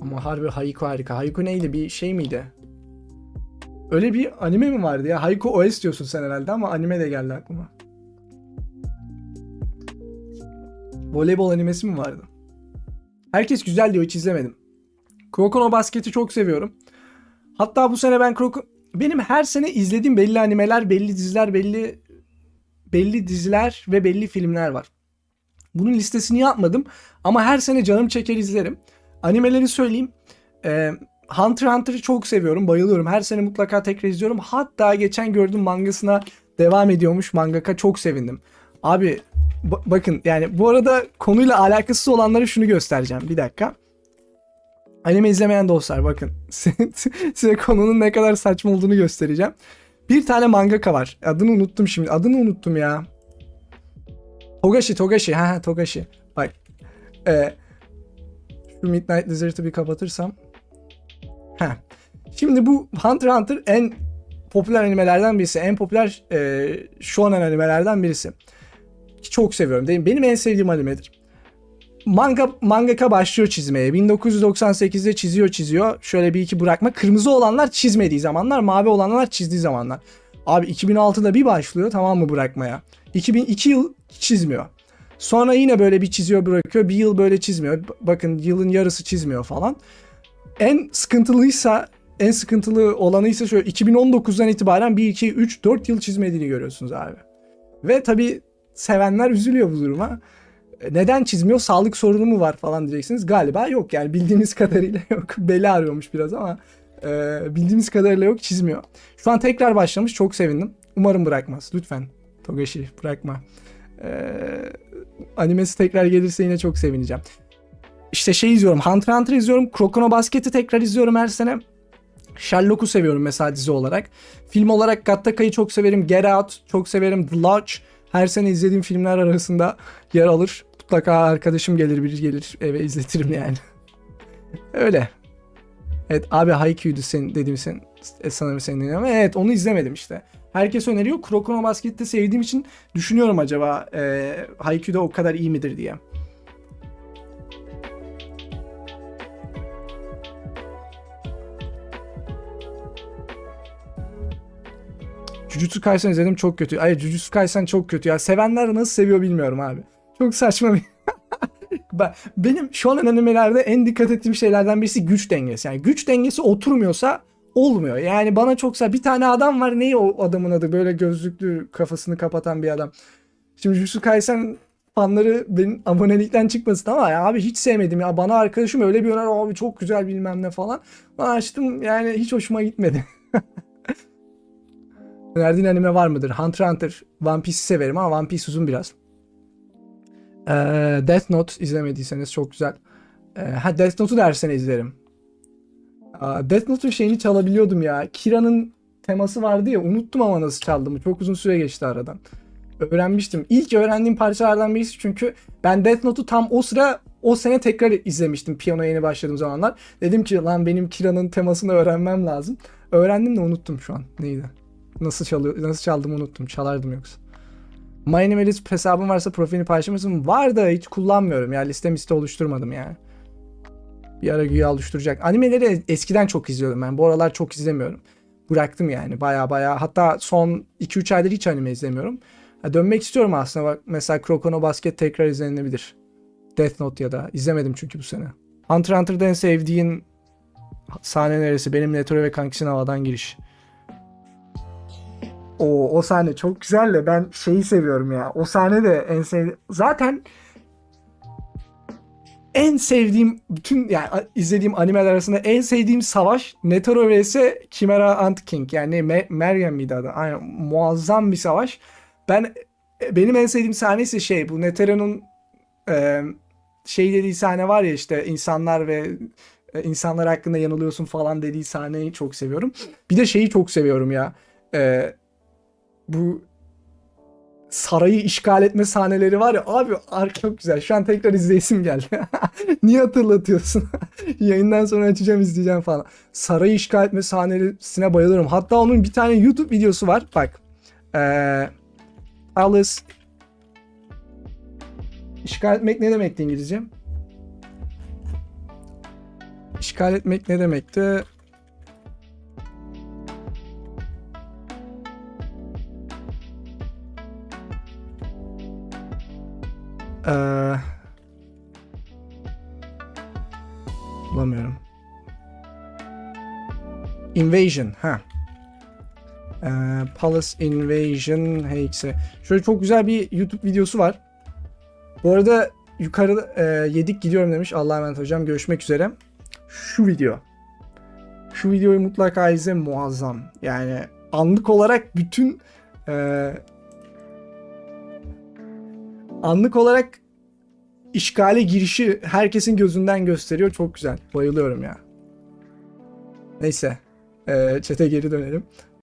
Ama harbi Haiku harika. Haiku neydi? Bir şey miydi? Öyle bir anime mi vardı ya? Haiku OS diyorsun sen herhalde ama anime de geldi aklıma. Voleybol animesi mi vardı? Herkes güzel diyor hiç izlemedim. Krokono Basket'i çok seviyorum. Hatta bu sene ben Kroko... Benim her sene izlediğim belli animeler, belli diziler, belli belli diziler ve belli filmler var. Bunun listesini yapmadım ama her sene canım çeker izlerim. Animeleri söyleyeyim. Ee, Hunter Hunter'ı çok seviyorum, bayılıyorum. Her sene mutlaka tekrar izliyorum. Hatta geçen gördüm mangasına devam ediyormuş. Mangaka çok sevindim. Abi ba- bakın yani bu arada konuyla alakasız olanlara şunu göstereceğim. Bir dakika. Anime izlemeyen dostlar bakın. Size konunun ne kadar saçma olduğunu göstereceğim. Bir tane mangaka var. Adını unuttum şimdi. Adını unuttum ya. Togashi, Togashi. Ha, Togashi. Bak. Ee, şu Midnight Lizard'ı bir kapatırsam. Ha. Şimdi bu Hunter Hunter en popüler animelerden birisi. En popüler e, shonen animelerden birisi. Çok seviyorum. Benim en sevdiğim animedir. Manga mangaka başlıyor çizmeye. 1998'de çiziyor çiziyor. Şöyle bir iki bırakma. Kırmızı olanlar çizmediği zamanlar, mavi olanlar çizdiği zamanlar. Abi 2006'da bir başlıyor tamam mı bırakmaya. 2002 yıl çizmiyor. Sonra yine böyle bir çiziyor bırakıyor. Bir yıl böyle çizmiyor. Bakın yılın yarısı çizmiyor falan. En sıkıntılıysa en sıkıntılı olanıysa şöyle 2019'dan itibaren 1, 2, 3, 4 yıl çizmediğini görüyorsunuz abi. Ve tabii sevenler üzülüyor bu duruma. E, Neden çizmiyor? Sağlık sorunu mu var falan diyeceksiniz. Galiba yok yani bildiğimiz kadarıyla yok. Beli ağrıyormuş biraz ama e, bildiğimiz kadarıyla yok çizmiyor. Şu an tekrar başlamış çok sevindim. Umarım bırakmaz. Lütfen Togashi bırakma. E, animesi tekrar gelirse yine çok sevineceğim. İşte şey izliyorum. Hunter Hunter izliyorum. Krokono Basket'i tekrar izliyorum her sene. Sherlock'u seviyorum mesela dizi olarak. Film olarak Gattaka'yı çok severim. Get Out çok severim. The Lodge her sene izlediğim filmler arasında yer alır. Mutlaka arkadaşım gelir bir gelir eve izletirim yani. Öyle. Evet abi Haikyuu'du sen dediğim sen e, sanırım senin dediğin ama evet onu izlemedim işte. Herkes öneriyor. Kuroko Basket'te sevdiğim için düşünüyorum acaba e, Haikyuu'da o kadar iyi midir diye. Jujutsu Kaisen izledim çok kötü. Ay Jujutsu Kaisen çok kötü ya. Sevenler nasıl seviyor bilmiyorum abi. Çok saçma bir... Ben- Benim şu an animelerde en dikkat ettiğim şeylerden birisi güç dengesi. Yani güç dengesi oturmuyorsa olmuyor. Yani bana çoksa bir tane adam var. Neyi o adamın adı? Böyle gözlüklü kafasını kapatan bir adam. Şimdi Jujutsu Kaisen fanları benim abonelikten çıkmasın ama ya abi hiç sevmedim ya. Bana arkadaşım öyle bir öner abi çok güzel bilmem ne falan. Ben açtım yani hiç hoşuma gitmedi. Önerdiğin anime var mıdır? Hunter Hunter, One Piece'i severim ama One Piece uzun biraz. Ee, Death Note izlemediyseniz çok güzel. Ee, ha Death Note'u dersene izlerim. Death Note'un şeyini çalabiliyordum ya. Kira'nın teması vardı ya unuttum ama nasıl çaldığımı. Çok uzun süre geçti aradan. Öğrenmiştim. İlk öğrendiğim parçalardan birisi çünkü ben Death Note'u tam o sıra o sene tekrar izlemiştim piyanoya yeni başladığım zamanlar. Dedim ki lan benim Kira'nın temasını öğrenmem lazım. Öğrendim de unuttum şu an. Neydi? Nasıl çalıyor, nasıl çaldığımı unuttum. Çalardım yoksa. MyAnimeList hesabım varsa profilini paylaşır mısın? Var da hiç kullanmıyorum ya. Liste liste oluşturmadım yani. Bir ara güya oluşturacak. Animeleri eskiden çok izliyordum ben. Bu aralar çok izlemiyorum. Bıraktım yani baya baya. Hatta son 2-3 aydır hiç anime izlemiyorum. Ha, dönmek istiyorum aslında. Bak mesela Krokono Basket tekrar izlenebilir. Death Note ya da. izlemedim çünkü bu sene. Hunter x Hunter'da en sevdiğin sahne neresi? Benim Netoro ve kankisinin havadan giriş. O o sahne çok güzel de ben şeyi seviyorum ya. O sahne de en sev zaten en sevdiğim bütün yani izlediğim animeler arasında en sevdiğim savaş Netero vs Chimera Ant King yani Me- Meryem miydi adı? Aynen muazzam bir savaş. Ben benim en sevdiğim sahne ise şey bu Netero'nun e, şey dediği sahne var ya işte insanlar ve e, insanlar hakkında yanılıyorsun falan dediği sahneyi çok seviyorum. Bir de şeyi çok seviyorum ya. E, bu sarayı işgal etme sahneleri var ya abi ar- çok güzel. Şu an tekrar izleyesim geldi. Niye hatırlatıyorsun? Yayından sonra açacağım izleyeceğim falan. Sarayı işgal etme sahnesine bayılıyorum. Hatta onun bir tane YouTube videosu var. Bak. Ee, Alice işgal etmek ne demekti İngilizce? İşgal etmek ne demekti? Ee, bulamıyorum. Invasion. Ha. Ee, Palace Invasion HX. Şöyle çok güzel bir YouTube videosu var. Bu arada yukarı e, yedik gidiyorum demiş. Allah'a emanet hocam. Görüşmek üzere. Şu video. Şu videoyu mutlaka izle muazzam. Yani anlık olarak bütün e, anlık olarak işgale girişi herkesin gözünden gösteriyor. Çok güzel. Bayılıyorum ya. Neyse. E, çete geri dönelim.